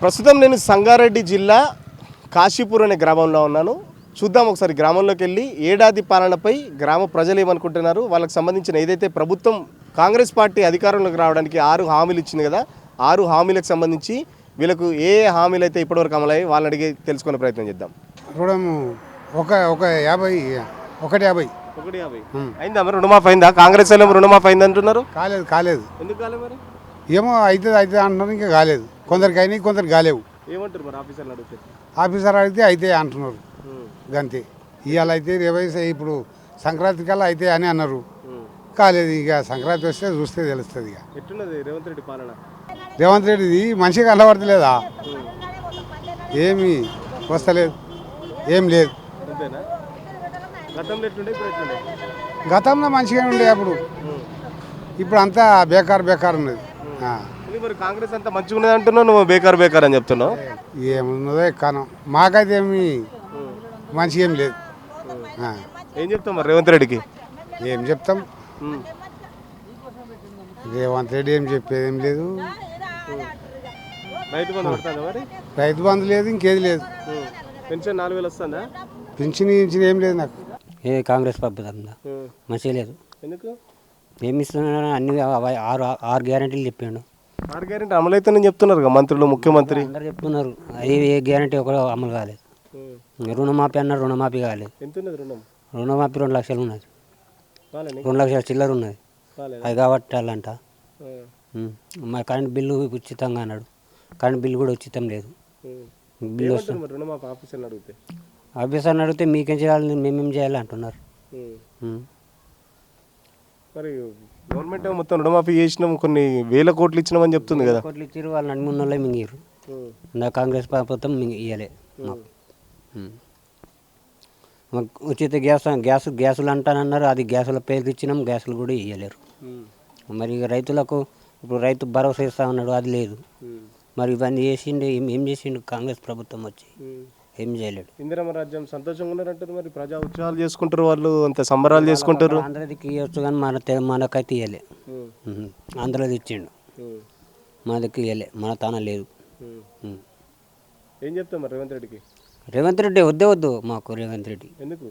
ప్రస్తుతం నేను సంగారెడ్డి జిల్లా కాశీపూర్ అనే గ్రామంలో ఉన్నాను. చూద్దాం ఒకసారి గ్రామంలోకి వెళ్ళి ఏడాది పాలనపై గ్రామ ప్రజలు ఏమనుకుంటున్నారు? వాళ్ళకి సంబంధించిన ఏదైతే ప్రభుత్వం కాంగ్రెస్ పార్టీ అధికారంలోకి రావడానికి ఆరు హామీలు ఇచ్చింది కదా ఆరు హామీలకు సంబంధించి వీళ్ళకు ఏ ఏ హామీలు అయితే ఇప్పటివరకు అమలయ్యాయి వాళ్ళని అడిగి తెలుసుకునే ప్రయత్నం చేద్దాం. రుణం ఒక ఒక యాభై ఒకటి యాభై. ఒకటి యాభై. అయిందా మరి? రుణమాఫీ అయిందా? కాంగ్రెస్ వాళ్ళు రుణమాఫీ అయింది అంటున్నారు కాలేదు కాలేదు. ఎందుకు కాలే మరి? ఏమో అవుతుంది అవుతుంది అంటున్నారు ఇంకా కాలేదు. కొందరికి అయినాయి కొందరికి కాలేవు. ఏమంటారు మరి ఆఫీసర్లు అడిగితే? ఆఫీసర్ అడిగితే అయితే అంటున్నారు. గంతే. ఇవాళ అయితే రేపై ఇప్పుడు సంక్రాంతి కల్లా అయితే అని అన్నారు. కాలేదు ఇక సంక్రాంతి వస్తే చూస్తే తెలుస్తుంది ఇక. రేవంత్ రెడ్డి పాలన? రేవంత్ రెడ్డిది మంచిగా కనబడతలేదా? ఏమి వస్తలేదు. ఏం లేదు. గతంలో మంచిగానే ఉండే అప్పుడు. ఇప్పుడు అంతా బేకార్ బేకార్ ఉన్నది. మరి కాంగ్రెస్ అంతా మంచిగా ఉన్నది అంటున్నావు నువ్వు బేకార్ బేకార్ అని చెప్తున్నావు? ఏమున్నదో ఎక్కాను. మాకైతే ఏమి మంచిగా ఏం లేదు. ఆ. ఏం చెప్తావు మరి రేవంత్ రెడ్డికి? ఏం చెప్తాం? రేవంత్ రెడ్డి ఏం చెప్పేది ఏం లేదు. రైతు బంధు పడుతుందా మరి? రైతు బంధు లేదు ఇంకేది లేదు. పెన్షన్ నాలుగు వేలు వస్తుందా? పింఛన్ గించిన ఏం లేదు నాకు. ఏ కాంగ్రెస్ ప్రభుత్వం మంచిగా లేదు. ఎందుకు? ఏమి ఇస్తున్నా అన్ని అవ- ఆరు ఆరు గ్యారంటీలు చెప్పిండు ఆరు గ్యారెంటీ అమలైతేనే చెప్తున్నారు కదా మంత్రులు ముఖ్యమంత్రి. అందరు చెప్తున్నారు. అది ఏ గ్యారంటీ ఒకటి అమలు కాలేదు. రుణమాఫీ అన్నారు రుణమాఫీ కాలేదు. ఎంత ఉన్నది రుణం? రుణమాఫీ రెండు లక్షలు ఉన్నది. రెండు లక్షల చిల్లర ఉన్నది. అది కాబట్టి వాళ్ళంట మరి కరెంట్ బిల్లు ఉచితంగా అన్నాడు. కరెంట్ బిల్లు కూడా ఉచితం లేదు. బిల్లు వస్తుంది. ఆఫీసర్ని అడిగితే? మీకేం చేయాలి? మేమేం చేయాలి అంటున్నారు. మరి గవర్నమెంట్ ఏమో మొత్తం రుణమాఫీ చేసినాం కొన్ని వేల కోట్లు ఇచ్చినామని చెప్తుంది కదా. కోట్లు ఇచ్చారు వాళ్ళు నడుమున్న వాళ్ళే మింగిరు నా కాంగ్రెస్ ప్రభుత్వం మింగి ఇవ్వలే మాకు. ఉచిత గ్యాస్ గ్యాస్ గ్యాసులు అంటానన్నారు అది గ్యాసుల పేరు ఇచ్చినాం గ్యాసులు కూడా ఇవ్వలేరు మరి రైతులకు ఇప్పుడు రైతు భరోసా ఇస్తా ఉన్నాడు అది లేదు. మరి ఇవన్నీ చేసిండు ఏం చేసిండు కాంగ్రెస్ ప్రభుత్వం వచ్చి? ఏం చేయలేడు. ఇందిరమ్మ రాజ్యం సంతోషంగా ఉన్నారంటారు మరి ప్రజా ఉత్సవాలు చేసుకుంటారు వాళ్ళు అంత సంబరాలు చేసుకుంటారు. ఆంధ్రదికి ఇవ్వచ్చు కానీ మన తె- మనకైతే ఇవ్వలే. ఆంధ్రది ఇచ్చిండు మనకి ఇవ్వలే మన తాన లేదు. ఉం. ఏం చెప్తాం మరి రేవంత్ రెడ్డికి? రేవంత్ రెడ్డి వద్దే వద్దు మాకు రేవంత్ రెడ్డి. ఎందుకు?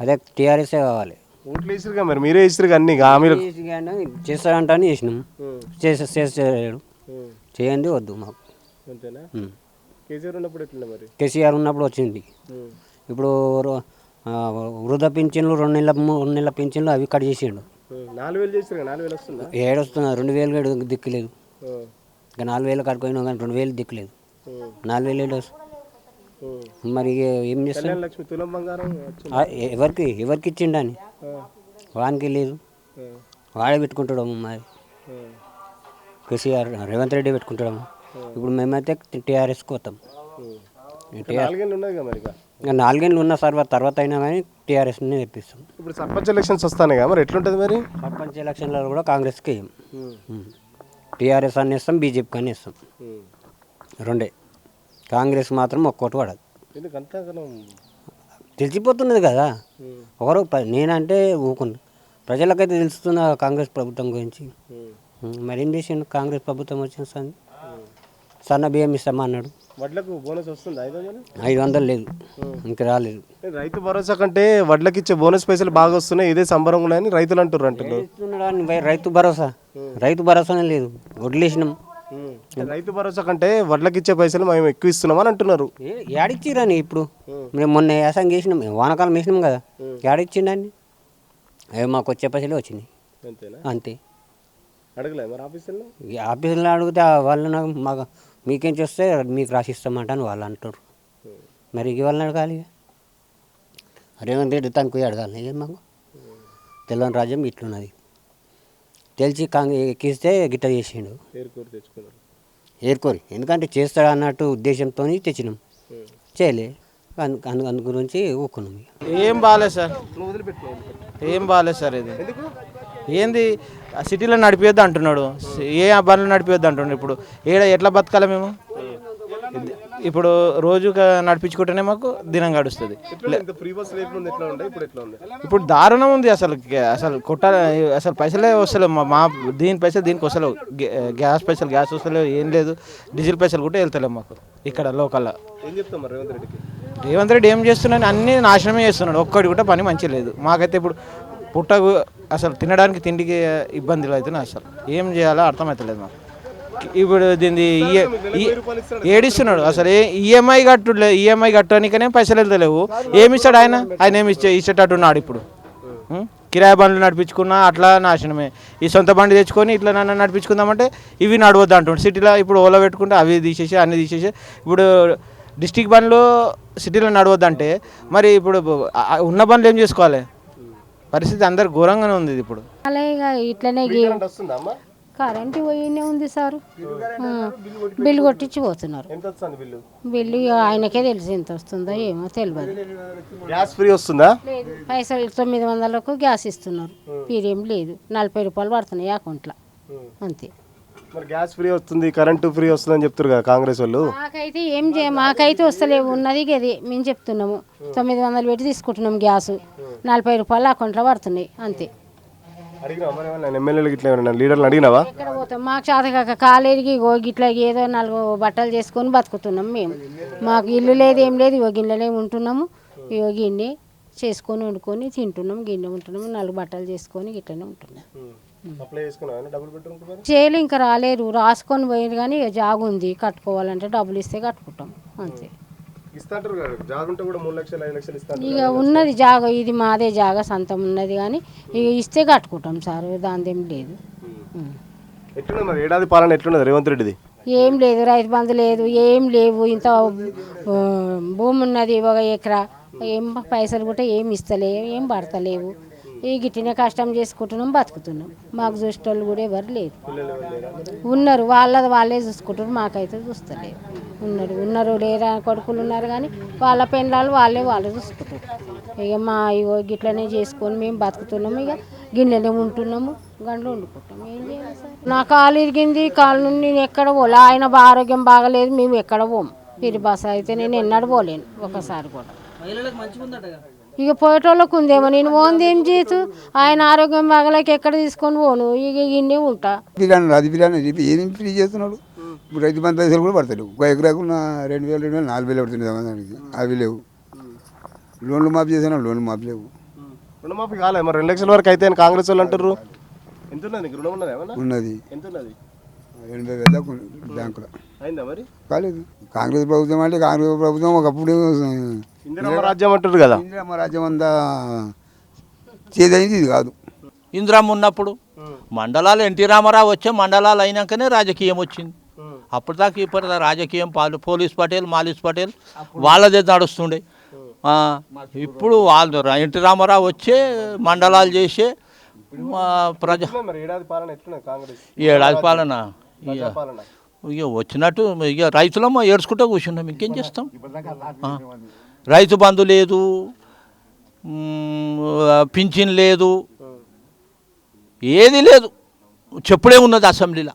అదే టీఆర్ఎస్ఏ కావాలి. ఓట్లు వేసిరుగా మరి మీరే వేసిరుగా అన్ని హామీలు చేస్తాడంట అని చేసినాం. చేసే చేసేయడు చేయండి వద్దు మాకు. అంతేనా? ఉం. కేసీఆర్ ఉన్నప్పుడు ఎట్లుండే మరి? కేసీఆర్ ఉన్నప్పుడు వచ్చింది. ఇప్పుడు వృధా పింఛన్లు రెండు నెలల రెండు నెలల పింఛన్లు అవి కట్ చేసిండు. నాలుగు వేలు చేసిరు నాలుగు వేలు వస్తుందా? ఏడొస్తున్నా రెండు వేలు కూడా దిక్కులేదు. ఇంకా నాలుగు వేలు కట్టుకున్నాం కానీ రెండు వేలు దిక్కులేదు. నాలుగు వేలు ఏడు మరి ఏం చేస్తాం? కళ్యాణ లక్ష్మి తులం బంగారం వచ్చింది? ఆ, ఎ- ఎవరికి ఎవరికి ఇచ్చిండని వానికి లేదు. వాడే పెట్టుకుంటాడు మరి. కేసీఆర్ రేవంత్ రెడ్డి పెట్టుకుంటాడు ఇప్పుడు మేమైతే టీఆర్ఎస్కి పోతాం నాలుగేళ్ళు ఉన్న తర్వాత తర్వాత అయినా కానీ టీఆర్ఎస్ని తెప్పిస్తాం. ఇప్పుడు సర్పంచ్ ఎలక్షన్స్ వస్తాయి కదా మరి? ఎట్లుంటుంది మరి? సర్పంచ్ ఎలక్షన్లలో కూడా కాంగ్రెస్కి టీఆర్ఎస్ అని ఇస్తాం బీజేపీకి అని ఇస్తాం రెండే. కాంగ్రెస్ మాత్రం ఒక్కోటి పడదు. తెలిసిపోతున్నది కదా. ఒకరు నేనంటే ఊకున్నా ప్రజలకైతే తెలుస్తున్న కాంగ్రెస్ ప్రభుత్వం గురించి. మరి చేసిండు కాంగ్రెస్ ప్రభుత్వం వచ్చిన సంది సన్న బియ్యం ఇస్తామన్నాడు వడ్లకు బోనస్ వస్తుంది ఐదు వందలు? ఐదు వందలు లేదు. ఇంకా రాలేదు. రైతు భరోసా కంటే వడ్లకి ఇచ్చే బోనస్ పైసలు బాగా వస్తున్నాయి. ఇదే సంబరం ఉన్నాయని రైతులు అంటారు అంటున్నారు. అని రైతు భరోసా. రైతు భరోసానే లేదు. వదిలేసినాం రైతు భరోసా కంటే వడ్లకి ఇచ్చే పైసలు మేము ఎక్కువ ఇస్తున్నామని అంటున్నారు. ఏడిచ్చిరని ఇప్పుడు? మేము మొన్న వ్యవసాయం చేసినాం. వానకాలం వేసినాం కదా. ఏడిచ్చిండని అవి మాకు వచ్చే పైసలే వచ్చినాయి. అంతేనా? అంతే. అడగలే మరి ఆఫీసులో ఆఫీసులో అడిగితే వాళ్ళు నాకు మాకు మీకేం చేస్తే మీకు రాసిస్తామంట అని వాళ్ళు అంటారు మరి ఇక వాళ్ళని అడగాలి. రేవంత్ రెడ్డి తనకు పోయి అడగాలి. ఏం మాకు? తెలంగాణ రాజ్యం ఇట్లున్నది. తెలిసి కాంగ్రె ఎక్కిస్తే గిట్ట చేసిండు. ఏరుకోరు ఎందుకంటే చేస్తాడు అన్నట్టు ఉద్దేశంతో తెచ్చినాం. చేయలే. అందు అందు గురించి ఊకున్నాం ఏం బాగాలేదు సార్. ఏం బాగాలేదు సార్ ఇది. ఏంది? సిటీలో నడిపియొద్దు అంటున్నాడు. ఏ బండ్లు నడిపియొద్దు అంటున్నాడు ఇప్పుడు. ఏడ ఎట్లా బతకాలి మేము? ఇప్పుడు రోజుగా నడిపించుకుంటేనే మాకు దినం గడుస్తుంది. ఇప్పుడు దారుణం ఉంది అసలు అసలు కొట్టాలి అసలు పైసలే వస్తలేవు. మా- దీని పైసలు దీనికి వస్తలేవు. గ్యా- గ్యాస్ పైసలు గ్యాస్ వస్తలేవు ఏం లేదు. డీజిల్ పైసలు కూడా వెళ్తలేవు మాకు ఇక్కడ లోకల్లో రేవంత్ రెడ్డి ఏం చేస్తున్నాడు? అన్ని నాశనమే చేస్తున్నాడు. ఒక్కటి కూడా పని మంచి లేదు. మాకైతే ఇప్పుడు పుట్టకు అసలు తినడానికి తిండికి ఇబ్బందులు అవుతున్నాయి అసలు. ఏం చేయాలో అర్థమవుతలేదు మాకు. ఇప్పుడు దీన్ని ఈ- ఏడిస్తున్నాడు. అసలు ఏ ఈఎంఐ కట్టు ఈఎంఐ కట్టడానికనే పైసలు వెళ్తలేవు. ఏమి ఇస్తాడు ఆయన? ఆయన ఏమి ఇచ్చే ఇచ్చేటట్టున్నాడు ఇప్పుడు. ఉం? కిరాయి బండ్లు నడిపించుకున్నా అట్లా నాశనమే. ఈ సొంత బండి తెచ్చుకొని ఇట్లా నన్ను నడిపించుకుందామంటే ఇవి నడవద్దు అంటుండు. సిటీలో ఇప్పుడు ఓలా పెట్టుకుంటే అవి తీసేసి అన్ని తీసేసి ఇప్పుడు డిస్టిక్ బండ్లు సిటీలో నడవద్దంటే మరి ఇప్పుడు ఉన్న బండ్లు ఏం చేసుకోవాలి? పరిస్థితి అందరు ఘోరంగానే ఉంది ఇది ఇప్పుడు. అలాగే ఇక ఇట్లనే కరెంట్ వస్తుందా అమ్మా? కరెంటు పోయినే ఉంది సారు. బిల్లు కొట్టించి పోతున్నారు బిల్లు? ఆయనకే తెలిసి ఎంత వస్తుందో ఏమో తెలియదు గ్యాస్ ఫ్రీ వస్తుందా? లేదు. పైసలు తొమ్మిది వందలకు గ్యాస్ ఇస్తున్నారు. పీరేం లేదు. నలభై రూపాయలు పడుతున్నాయి అకౌంట్లో. అంతే. మరి గ్యాస్ ఫ్రీ వస్తుంది కరెంటు ఫ్రీ వస్తుంది అని చెప్తారు కదా కాంగ్రెస్ వాళ్ళు. మాకైతే ఏం చే మాకైతే వస్తలేవు. ఉన్నది గది మేము చెప్తున్నాము. తొమ్మిది వందలు పెట్టి తీసుకుంటున్నాం గ్యాసు. నలభై రూపాయలు అకౌంట్లో పడుతున్నాయి అంతే. ఇట్లా ఎక్కడ పోతాం? మాకు చేతకాక కాలేజీకి ఇగో గిట్లా ఏదో నాలుగు బట్టలు చేసుకొని బతుకుతున్నాం మేము. మాకు ఇల్లు లేదు ఏం లేదు. ఇగో గిన్నెలే ఉంటున్నాము. ఇగో గిన్నె చేసుకొని వండుకొని తింటున్నాం గిన్నె ఉంటున్నాము. నాలుగు బట్టలు చేసుకొని గిట్లనే ఉంటున్నాం. చేయలు ఇంకా రాలేరు రాసుకొని పోయింది కానీ ఇక జాగు ఉంది. కట్టుకోవాలంటే డబ్బులు ఇస్తే కట్టుకుంటాం. అంతే. ఇక ఉన్నది జాగ. ఇది మాదే జాగ సొంతం ఉన్నది కానీ ఇక ఇస్తే కట్టుకుంటాం సార్. దానిదేం లేదు. ఏడాది పాలన ఎట్లున్నది? రేవంత్ రెడ్డిది? ఏం లేదు. రైతు బంధు లేదు. ఏం లేవు. ఇంత భూమి ఉన్నది ఒక ఎకరా. ఏం పైసలు కూడా ఏం ఇస్తలే ఏం పడతలేవు. ఈ గిట్టినే కష్టం చేసుకుంటున్నాం బతుకుతున్నాం. మాకు చూసేటోళ్ళు కూడా ఎవరు లేరు. ఉన్నారు వాళ్ళది వాళ్ళే చూసుకుంటారు మాకైతే చూస్తలేరు. ఉన్నారు ఉన్నారు లేరా కొడుకులు ఉన్నారు కానీ వాళ్ళ పెండ్లాలు వాళ్ళే వాళ్ళు చూసుకుంటారు ఇక మా ఇగో గిట్లనే చేసుకొని మేము బతుకుతున్నాము ఇక గిన్నెనే ఉంటున్నాము గండ్లు వండుకుంటాము ఏం చేయాలి సార్? నా కాలు ఇరిగింది కాలు నుండి నేను ఎక్కడ పోలే. ఆయన ఆరోగ్యం బాగలేదు మేము ఎక్కడ పోము. పిరిబాస అయితే నేను ఎన్నడూ పోలేను ఒకసారి కూడా. ఇక పోయేటోళ్ళకు ఉందేమో. నేను పోంది ఏం చేయదు ఆయన ఆరోగ్యం బాగలేక ఎక్కడ తీసుకొని పోను? ఇక ఇన్నే ఉంటా. బిర్యానీ అది బిర్యానీ చెప్పి ఏం ఫ్రీ చేస్తున్నాడు? ఇప్పుడు రైతు బంధు పైసలు కూడా పడతాడు ఒక ఎకరాకు నా రెండు వేలు రెండు వేలు నాలుగు వేలు పడుతుంది దానికి అవి లేవు. లోన్లు మాఫీ చేసినా లోన్లు మాఫీ లేవు. రుణమాఫీ కాలే. మరి రెండు లక్షల వరకు అయితే కాంగ్రెస్ వాళ్ళు అంటారు ఎంత ఉన్నది రుణం ఉన్నది ఏమన్నా? ఉన్నది. ఎంత ఉన్నది? ఎనభై వేల బ్యాంకులో. అయిందా మరి? కాలేదు. కాంగ్రెస్ ప్రభుత్వం అంటే కాంగ్రెస్ ప్రభుత్వం ఒకప్పుడు రాజ్యం అంటారు కదా. ఇందిరమ్మ రాజ్యం అంతా చేదైంది ఇది కాదు. ఇందిరామ్మ ఉన్నప్పుడు మండలాలు ఎన్టీ రామారావు వచ్చే మండలాలు అయినాకనే రాజకీయం వచ్చింది. అప్పటిదాకా ఇప్పటిదాకా రాజకీయం పాలు పోలీస్ పటేల్ మాలిస్ పటేల్ వాళ్ళదే నడుస్తుండే. ఆ, ఇప్పుడు వాళ్ళు ఎన్టీ రామారావు వచ్చే మండలాలు చేసే మా ప్రజ ఏడాది పాలన ఎట్లున్నది కాంగ్రెస్? ఈ ఏడాది పాలన? ఇక వచ్చినట్టు ఇక రైతులమ్మ ఏడ్చుకుంటూ కూర్చున్నాం. ఇంకేం చేస్తాం. రైతు బంధు లేదు పింఛన్ లేదు. ఏది లేదు. చెప్పుడే ఉన్నది అసెంబ్లీలో.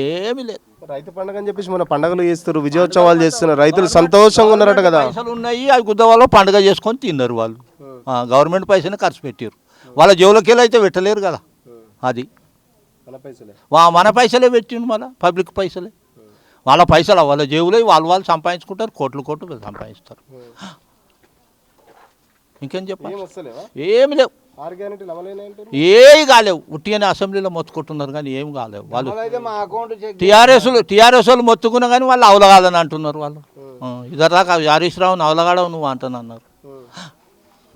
ఏమీ లేదు. రైతు పండుగ అని చెప్పేసి మన పండుగలు చేస్తారు విజయోత్సవాలు చేస్తున్నారు. రైతులు సంతోషంగా ఉన్నారట కదా. పైసలు ఉన్నాయి అవి గుద్దవాళ్ళు పండుగ చేసుకొని తిన్నారు వాళ్ళు. గవర్నమెంట్ పైసలు ఖర్చు పెట్టారు వాళ్ళ వెళ్ళి అయితే పెట్టలేరు కదా. అది. మన పైసలే. వా మన పైసలే పెట్టిండు మళ్ళీ పబ్లిక్ పైసలే. వాళ్ళ పైసలు వాళ్ళ జేబులో వాళ్ళు వాళ్ళు సంపాదించుకుంటారు కోట్లు కోట్లు సంపాదిస్తారు. ఇంకేం చెప్పాలి? ఏం వస్తలేవా? ఏమి లేవు. ఏవి కాలేవు. ఉట్టిగానే అసెంబ్లీలో మొత్తుకుంటున్నారు కానీ ఏం కాలేవు. వాళ్ళు టీఆర్ఎస్ టీఆర్ఎస్ వాళ్ళు మొత్తుకున్నా కానీ వాళ్ళు అవలగాలని అంటున్నారు వాళ్ళు. ఆ, ఇదిదాకా హరీష్ రావుని అవలగాడవు నువ్వు అంటున్నారు.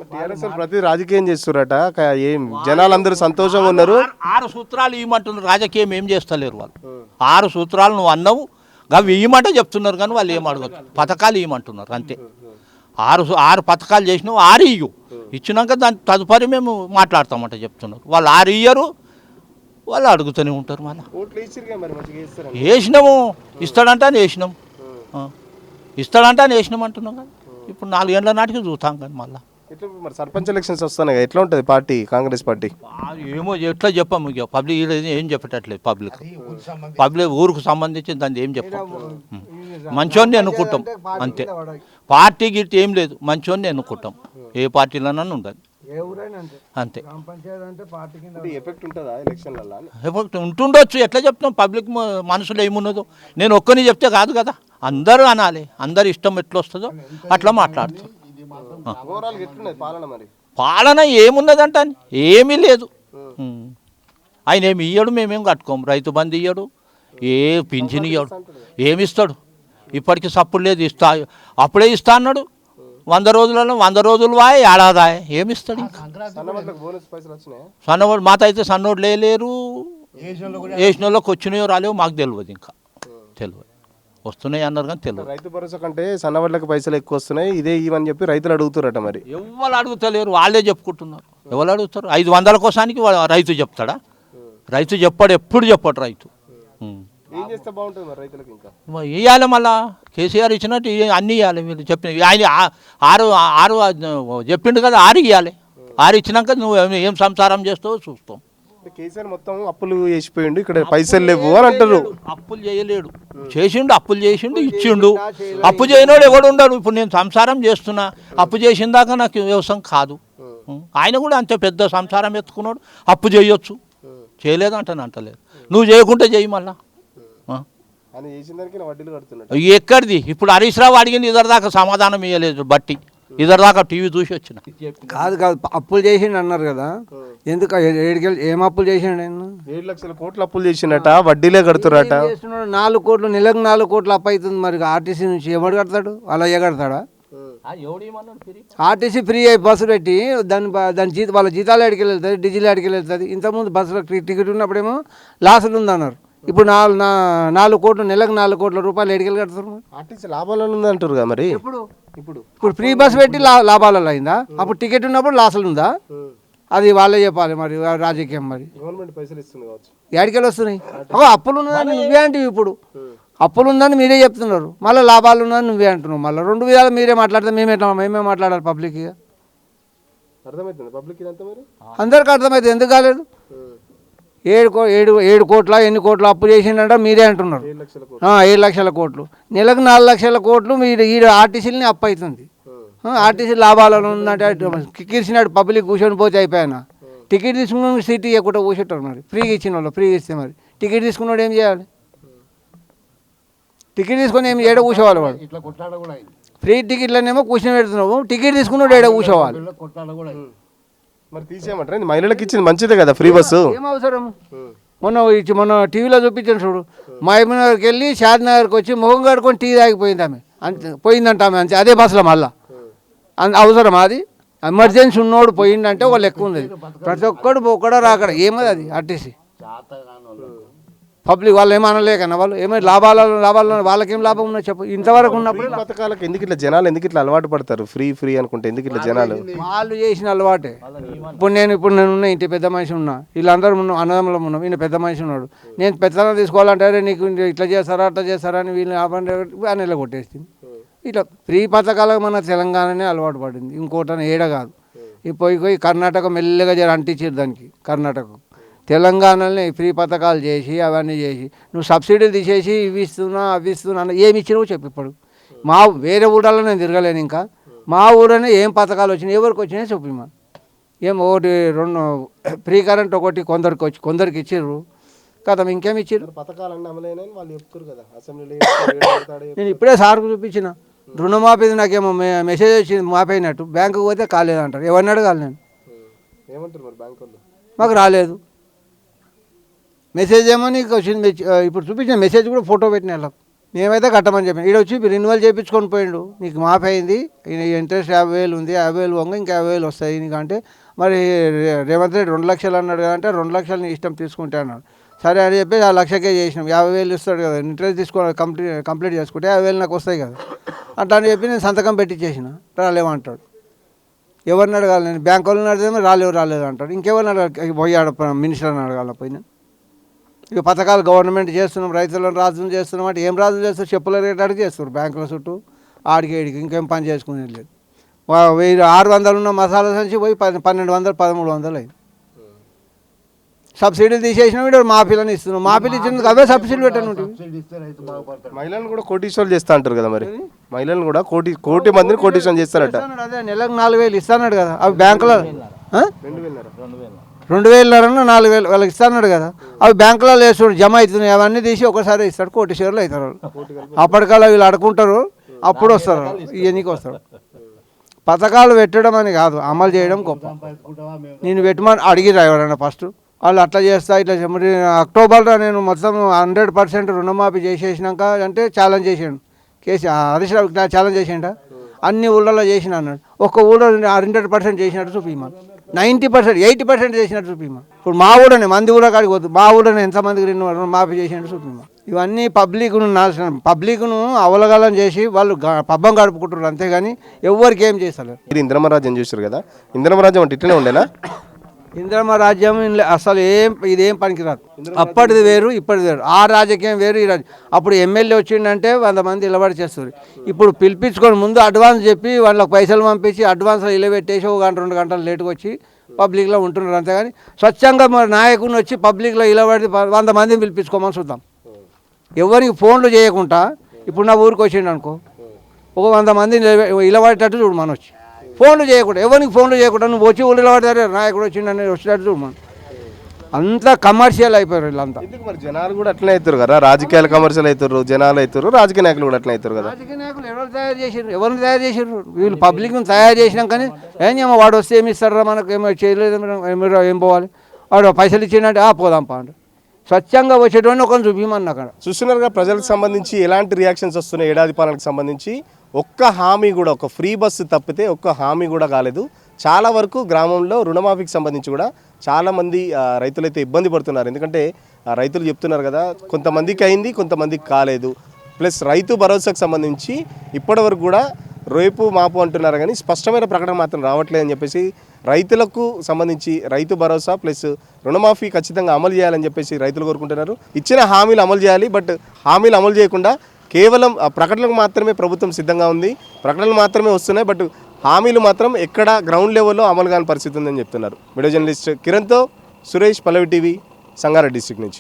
టీఆర్ఎస్ ప్రతి రాజకీయం చేస్తారట క- ఏం జనాలందరూ సంతోషంగా ఉన్నారు. ఆరు- సూత్రాలు ఇవ్వమంటున్నారు. రాజకీయం ఏం చేస్తలేరు వాళ్ళు. ఆరు సూత్రాలు నువ్వు అన్నావు. అవి ఇవ్వమంటే చెప్తున్నారు కానీ వాళ్ళు ఏం అడగదు పథకాలు. ఇవ్వమంటున్నారు అంతే. ఆరు ఆరు పథకాలు చేసినావు ఆరు ఇయ్యు. ఇచ్చినాక దాని తదుపరి మేము మాట్లాడతామంట చెప్తున్నారు. వాళ్ళు ఆరు ఇయ్యరు వాళ్ళు అడుగుతూనే ఉంటారు మళ్ళీ. వేసినాము ఇస్తాడంటే అని వేసినాం. ఇస్తాడంటే అని వేసినాం అంటున్నాం కదా. ఇప్పుడు నాలుగేళ్ళ నాటికి చూస్తాం కానీ మళ్ళీ. ఎట్లా మరి సర్పంచ్ ఎలక్షన్స్ వస్తున్నాయి కదా ఎట్లా ఉంటుంది పార్టీ కాంగ్రెస్ పార్టీ? ఏమో ఎట్లా చెప్పాము ఇక పబ్లిక్ ఏం చెప్పేటట్లేదు పబ్లిక్. పబ్లిక్ ఊరుకు సంబంధించి దాన్ని ఏం చెప్పాం. మంచోన్ని ఎన్నుకుంటాం అంతే. పార్టీ గిట్టి ఏం లేదు మంచోన్ని ఎన్నుకుంటాం ఏ పార్టీలోనన్నా ఉండదు అంతే. అంటే ఎఫెక్ట్ ఉంటుండొచ్చు ఎట్లా చెప్తాం? పబ్లిక్ మనసులో ఏమున్నదో. నేను ఒక్కని చెప్తే కాదు కదా. అందరూ అనాలి. అందరు ఇష్టం ఎట్లా వస్తుందో అట్లా మాట్లాడతాం. పాలన మరి? పాలన ఏమున్నదంట ఏమీ లేదు. ఆయన ఏమి ఇయ్యడు మేమేం కట్టుకోము. రైతు బంధు ఇయ్యడు ఏ పింఛన్ ఇయ్యడు ఏమి ఇస్తాడు? ఇప్పటికి సప్పుడు లేదు ఇస్తా అప్పుడే ఇస్తా అన్నాడు. వంద రోజులలో వంద రోజులు వాయ్ ఏడాదాయ్ ఏమి ఇస్తాడు సన్నవాడు మాత అయితే సన్నోడు లేరు వేసిన వాళ్ళకి వచ్చినాయో రాలేవో మాకు తెలియదు ఇంకా. తెలియదు వస్తున్నాయి అన్నారు కానీ తెలియదు. రైతు భరోసా కంటే సన్నబడ్లకు పైసలు ఎక్కువ వస్తున్నాయి. ఇదే ఇవని చెప్పి రైతులు అడుగుతారట మరి. ఎవరు అడుగుతలేరు? వాళ్ళే చెప్పుకుంటున్నారు. ఎవరు అడుగుతారు? ఐదు వందల కోసానికి రైతు చెప్తాడా? రైతు చెప్పాడు ఎప్పుడు చెప్పాడు రైతు? ఉం. ఏం చేస్తే బాగుంటుంది మరి రైతులకు ఇంకా? మరి ఇవ్వాలి మళ్ళా. కేసీఆర్ ఇచ్చినట్టు అన్నీ ఇవ్వాలి మీరు చెప్పిన ఆయన ఆరు ఆరు చెప్పిండు కదా ఆరు ఇవ్వాలి. ఆరు ఇచ్చినాక నువ్వు ఏం- సంసారం చేస్తావో చూస్తాం. అంటే కేసీఆర్ మొత్తం అప్పులు చేసిపోయిండు ఇక్కడ పైసలు లేవు అని అంటారు. అప్పులు చేయలేడు. చేసిండు అప్పులు చేసిండు ఇచ్చిండు. అప్పు చేయనోడు ఎవడు ఉండడు. ఇప్పుడు నేను సంసారం చేస్తున్నా అప్పు చేసిన దాకా నాకు వ్యవసాయం కాదు. ఆయన కూడా అంతే పెద్ద సంసారం ఎత్తుకున్నాడు. అప్పు చేయొచ్చు. చేయలేదు అంటాను అంటలేదు. నువ్వు చేయకుంటే చేయి మళ్ళా. ఎక్కడిది? ఇప్పుడు హరీష్ రావు అడిగింది ఇద్దరు దాకా సమాధానం ఇవ్వలేదు బట్టి. ఇద్దరు దాకా టీవీ చూసి వచ్చిన. కాదు కాదు అప్పులు చేసిండు అన్నారు కదా. ఎందుకు ఏడికెళ్ళి ఏం అప్పులు చేసిండు ఆయన ఏడు లక్షల కోట్లు అప్పులు చేసిండట వడ్డీలే కడుతురట. నాలుగు కోట్లు నెలకు నాలుగు కోట్లు అప్పు అవుతుంది మరి. ఆర్టీసీ నుంచి ఎవడు కడతాడు? అలా ఏ కడతాడా? ఆర్టీసీ ఫ్రీ అయి బస్సు పెట్టి దాని బ- దాని జీత వాళ్ళ జీతాలు ఎడికెళ్ళి వెళ్తుంది డీజిల్ ఎడికెళ్ళి వెళ్తుంది. ఇంతకుముందు బస్సులో టికెట్ ఉన్నప్పుడేమో లాసులు ఉందన్నారు. ఇప్పుడు నాలుగు నా- నాలుగు కోట్లు నెలకు నాలుగు కోట్ల రూపాయలు ఎడికెళ్ళి కడతారు? ఆర్టీసీ లాభాలను ఉంది అంటారు కదా మరి? ఇప్పుడు ఇప్పుడు. ఇప్పుడు ఫ్రీ బస్ పెట్టి లా లాభాలలో అయిందా? అప్పుడు టికెట్ ఉన్నప్పుడు లాసులు ఉందా? అది వాళ్ళే చెప్పాలి మరి రాజకీయం మరి. గవర్నమెంట్ పైసలు ఇస్తుంది కావచ్చు. ఏడికెళ్ళి వస్తున్నాయి? అప్పులు ఉన్నదని నువ్వే అంటివి ఇప్పుడు. అప్పులు ఉందని మీరే చెప్తున్నారు. మళ్ళీ లాభాలు ఉన్నదని నువ్వే అంటున్నావు. మళ్ళీ రెండు విధాలు మీరే మాట్లాడితే మేమే మేమే మాట్లాడాలి పబ్లిక్ ఇక అర్థమవుతుంది పబ్లిక్ అందరికి అర్థమైతే ఎందుకు కాలేదు? ఏడు కో ఏడు ఏడు కోట్ల ఎన్ని కోట్ల అప్పు చేసిండంట మీరే అంటున్నారు. ఏడు లక్షల కోట్లు. ఆ, ఏడు లక్షల కోట్లు. నెలకు నాలుగు లక్షల కోట్లు మీరు ఈ ఆర్టీసీలని అప్పు అవుతుంది ఆ, ఆర్టీసీ లాభాలలో ఉందంటే అటు కిక్కిరిసినాడు పబ్లిక్ కూర్చొని పోతే అయిపోయాను? టికెట్ తీసుకున్న సీట్ ఇవ్వకుండా కూర్చుంటారు మరి. ఫ్రీగా ఇచ్చిన వాళ్ళు ఫ్రీగా ఇస్తే మరి. టికెట్ తీసుకున్నాడు ఏం చేయాలి? టికెట్ తీసుకొని ఏం ఏడ కూర్చోవాలి వాడు. ఫ్రీ టికెట్లనేమో కూర్చొని పెడుతున్నావు. టికెట్ తీసుకున్నాడు ఏడ కూర్చోవాలి? మరి తీసేయమంటారా? ఇది మహిళలకు ఇచ్చింది మంచిదే కదా ఫ్రీ బస్సు? ఏం అవసరం? మొన్న ఇచ్చి మొన్న టీవీలో చూపించాను చూడు. మహబూబ్నగర్కి వెళ్ళి షాద్నగర్కి వచ్చి మొహం కడుకొని టీ తాగిపోయింది ఆమె. అంతే పోయిందంట ఆమె అంతే. అదే బస్సులో మళ్ళా. అన్- అవసరమా అది. ఎమర్జెన్సీ ఉన్నోడు పోయిందంటే ఒక లెక్క ఉంది ప్రతి ఒక్కడు ఒక్కడో రాకడ. ఏమది అది ఆర్టీసీ. పబ్లిక్ వాళ్ళు ఏమనలేకన్నా వాళ్ళు ఏమైనా లాభాల లాభాలు వాళ్ళకేం లాభం ఉన్నా చెప్పు. ఇంతవరకు ఉన్నప్పుడు పథకాలకు ఎందుకు ఇట్లా జనాలు ఎందుకు ఇట్లా అలవాటు పడతారు? ఫ్రీ ఫ్రీ అనుకుంటే ఎందుకు ఇట్లా జనాలు? వాళ్ళు చేసిన అలవాటే. ఇప్పుడు నేను ఇప్పుడు నేను ఉన్నా ఇంటి పెద్ద మనిషి ఉన్నా. వీళ్ళందరూ ఉన్నాం అన్నదమ్ములం ఉన్నాం. ఈయన పెద్ద మనిషి ఉన్నాడు. నేను పెద్దగా తీసుకోవాలంటే నీకు ఇట్లా చేస్తారా అట్లా చేస్తారా అని ఆపండి. అని ఇలా కొట్టేస్తుంది ఇట్లా ఫ్రీ పథకాలకు మన తెలంగాణనే అలవాటు పడింది. ఇంకోటి ఏడ కాదు. ఈ పోయి పోయి కర్ణాటక మెల్లగా జర అంటించారు దానికి కర్ణాటక తెలంగాణలోనే ఫ్రీ పథకాలు చేసి అవన్నీ చేసి నువ్వు సబ్సిడీలు తీసేసి ఇవి ఇస్తున్నా అవి ఇస్తున్నా ఏమి ఇచ్చినావో చెప్పు ఇప్పుడు. మా వేరే ఊళ్ళలో నేను తిరగలేను ఇంకా. మా ఊరనే ఏం పథకాలు వచ్చినాయి ఎవరికి వచ్చినాయో చెప్పు మా ఏం ఒకటి రెండు ఫ్రీ కరెంట్ ఒకటి కొందరికి వచ్చి కొందరికి ఇచ్చిర్రు. కదా ఇంకేం ఇచ్చిర్రు? పథకాలన్నీ అమలైనాయని వాళ్ళు చెప్తారు కదా. అసెంబ్లీలో చెప్తారు, ఏడు పెడతాడు, ఏడు నేను ఇప్పుడే సార్కు చూపించిన. రుణమాఫీ నాకేమో మెసేజ్ వచ్చింది మాపైనట్టు బ్యాంకుకి పోతే కాలేదంటారు. ఎవరిని అడగాలి నేను? మాకు రాలేదు. మెసేజ్ ఏమో నీకు వచ్చింది ఇప్పుడు చూపించిన మెసేజ్ కూడా ఫోటో పెట్టిన వాళ్ళకు. మేమైతే కట్టమని చెప్పాను. ఇక్కడ వచ్చి రెన్యువల్ చేయించుకొని పోయిండు. నీకు మాఫ్ అయింది. ఇంట్రెస్ట్ యాభై వేలు ఉంది. యాభై వేలు వంగ ఇంకా యాభై వేలు వస్తాయి నీకు అంటే మరి రేవంత్ రెడ్డి రెండు లక్షలు అన్నాడు కదా అంటే రెండు లక్షలు నీ ఇష్టం తీసుకుంటే అన్నాడు. సరే అని చెప్పి ఆ లక్షకే చేసినాం. యాభై వేలు ఇస్తాడు కదా. ఇంట్రెస్ట్ తీసుకో కంప్లీట్ కంప్లీట్ చేసుకుంటే యాభై వేలు నాకు వస్తాయి కదా. అట్లా అని చెప్పి నేను సంతకం పెట్టి చేసిన రాలేమంటాడు ఎవరిని అడగాలి నేను? బ్యాంక్ వాళ్ళని అడిగితే రాలేవు రాలేదు అంటాడు. ఇంకెవరిని అడగాలి? పోయాడు మినిస్టర్ని అడగాలి నేను. ఇక పథకాలు గవర్నమెంట్ చేస్తున్నాం రైతులను రాజును చేస్తున్నాం అంటే ఏం రాజులు చేస్తారు? చెప్పుల రేట్ అడిగి చేస్తారు బ్యాంకుల చుట్టూ. ఆడికి ఏడికి ఇంకేం పని చేసుకునేది లేదు. వెయ్యి ఆరు వందలు ఉన్న మసాలా సంచి పోయి పది పన్నెండు వందలు పదమూడు వందలు అయింది. సబ్సిడీలు తీసేసిన వీడు మాఫీలని ఇస్తున్నాం మాఫీలు ఇచ్చినందుకు అవే సబ్సిడీ పెట్టను మహిళలను కూడా కోటీశ్వరులు చేస్తా అంటారు కదా మరి. మహిళలను కూడా కోటి కోటి మందిని కోటీశ్వరం చేస్తారట. అదే నెలకు నాలుగు వేలు ఇస్తాన్నాడు కదా. అవి బ్యాంకులో? రెండు వేలన్నర. రెండు నాలుగు వేలు వాళ్ళకి ఇస్తాడు కదా. అవి బ్యాంకులలో వేస్తాడు జమ అవుతున్నాయి అవన్నీ తీసి ఒకసారి ఇస్తాడు కోటి షేర్లు అవుతారు వాళ్ళు. అప్పటికల్లా వీళ్ళు అడుకుంటారు అప్పుడు వస్తారు ఇవన్నీకి వస్తారు. పథకాలు పెట్టడం అని కాదు అమలు చేయడం గొప్ప. నేను పెట్టమని అడిగిరా ఎవరైనా ఫస్ట్? వాళ్ళు అట్లా చేస్తా ఇట్లా మరి అక్టోబర్లో నేను మొత్తం హండ్రెడ్ పర్సెంట్ రుణమాఫీ చేసేసినాక అంటే ఛాలెంజ్ చేసాను కేసీ హరీష్ రావు ఛాలెంజ్ చేసిండ? అన్ని ఊళ్ళలో చేసిన అన్నాడు. ఒక్క ఊళ్ళో హండ్రెడ్ పర్సెంట్ చేసినట్టు చూపించాను నైంటీ పర్సెంట్ ఎయిటీ పర్సెంట్ చేసినట్టు చూపిమా ఇప్పుడు మా ఊళ్ళోనే మంది కూడా కాడికి పోతుంది మా ఊళ్ళోనే ఎంతమందికి రెండు మాఫీ చేసినట్టు చూపిమా ఇవన్నీ పబ్లిక్ను నాశనం పబ్లిక్ను అవలగలం చేసి వాళ్ళు పబ్బం గడుపుకుంటారు అంతేగాని ఎవరికి ఏం చేస్తారు మీరు ఇంద్రమరాజ్యం చూసారు కదా. ఇంద్రమరాజ్యం అంటే ఇట్లనే ఉండేనా? ఇంద్రమ రాజ్యం అసలు ఏం ఇదేం పనికిరాదు. అప్పటిది వేరు ఇప్పటిది వేరు. ఆ రాజకీయం వేరు ఈ రాజకీయం అప్పుడు ఎమ్మెల్యే వచ్చిండంటే వంద మంది నిలబడి చేస్తారు. ఇప్పుడు పిలిపించుకొని ముందు అడ్వాన్స్ చెప్పి వాళ్ళకి పైసలు పంపించి అడ్వాన్స్ ఇలబెట్టేసి ఒక గంట రెండు గంటలు లేటుగా వచ్చి పబ్లిక్లో ఉంటున్నారు అంతేగాని స్వచ్ఛంగా మరి నాయకుని వచ్చి పబ్లిక్లో ఇలబడి వంద మందిని పిలిపించుకోమని చూద్దాం. ఎవరికి ఫోన్లు చేయకుండా ఇప్పుడు నా ఊరికి వచ్చిండు అనుకో ఒక వంద మంది ఇలబడేటట్టు చూడు మనం వచ్చి ఫోన్లు చేయకుండా ఎవరికి ఫోన్లు చేయకుండా నువ్వు వచ్చి ఊళ్ళు ఇలబడతారే నాయకుడు వచ్చిండని వచ్చేటట్టు చూడు మనం. అంతా కమర్షియల్ అయిపోయారు వీళ్ళంతా. ఎందుకు మరి జనాలు కూడా అట్లనే అవుతారు కదా? రాజకీయాలు కమర్షియల్ అవుతారు జనాలు అవుతారు రాజకీయ నాయకులు కూడా అట్లనే అవుతారు కదా? రాజకీయ నాయకులు ఎవరు తయారు చేసారు ఎవరిని తయారు చేసారు వీళ్ళు పబ్లిక్ని తయారు చేసినాం కానీ ఏం చేయమో? వాడు వస్తే ఏమి ఇస్తారా మనకు? ఏమో చేయలేదు ఏం పోవాలి? వాడు పైసలు ఇచ్చిందంటే ఆ పోదాం పా అంటే స్వచ్ఛంగా వచ్చేటువంటి ఒకరిని చూపించమని అక్కడ. చూస్తున్నారుగా ప్రజలకు సంబంధించి ఎలాంటి రియాక్షన్స్ వస్తున్నాయి? ఏడాది పాలనకు సంబంధించి ఒక్క హామీ కూడా ఒక ఫ్రీ బస్సు తప్పితే ఒక్క హామీ కూడా కాలేదు. చాలా వరకు గ్రామంలో రుణమాఫీకి సంబంధించి కూడా చాలామంది రైతులైతే ఇబ్బంది పడుతున్నారు. ఎందుకంటే రైతులు చెప్తున్నారు కదా కొంతమందికి అయింది కొంతమందికి కాలేదు. ప్లస్ రైతు భరోసాకు సంబంధించి ఇప్పటివరకు కూడా రేపు మాపు అంటున్నారు కానీ స్పష్టమైన ప్రకటన మాత్రం రావట్లేదని చెప్పేసి రైతులకు సంబంధించి రైతు భరోసా ప్లస్ రుణమాఫీ ఖచ్చితంగా అమలు చేయాలని చెప్పేసి రైతులు కోరుకుంటున్నారు. ఇచ్చిన హామీలు అమలు చేయాలి బట్ హామీలు అమలు చేయకుండా కేవలం ఆ ప్రకటనలకు మాత్రమే ప్రభుత్వం సిద్ధంగా ఉంది. ప్రకటనలు మాత్రమే వస్తున్నాయి. బట్ హామీలు మాత్రం ఎక్కడ గ్రౌండ్ లెవెల్లో అమలు కాని పరిస్థితి ఉందని చెప్తున్నారు. వీడియో జర్నలిస్ట్ కిరణ్తో సురేష్ పల్లవి టీవీ సంగారెడ్డి డిస్టిక్ నుంచి.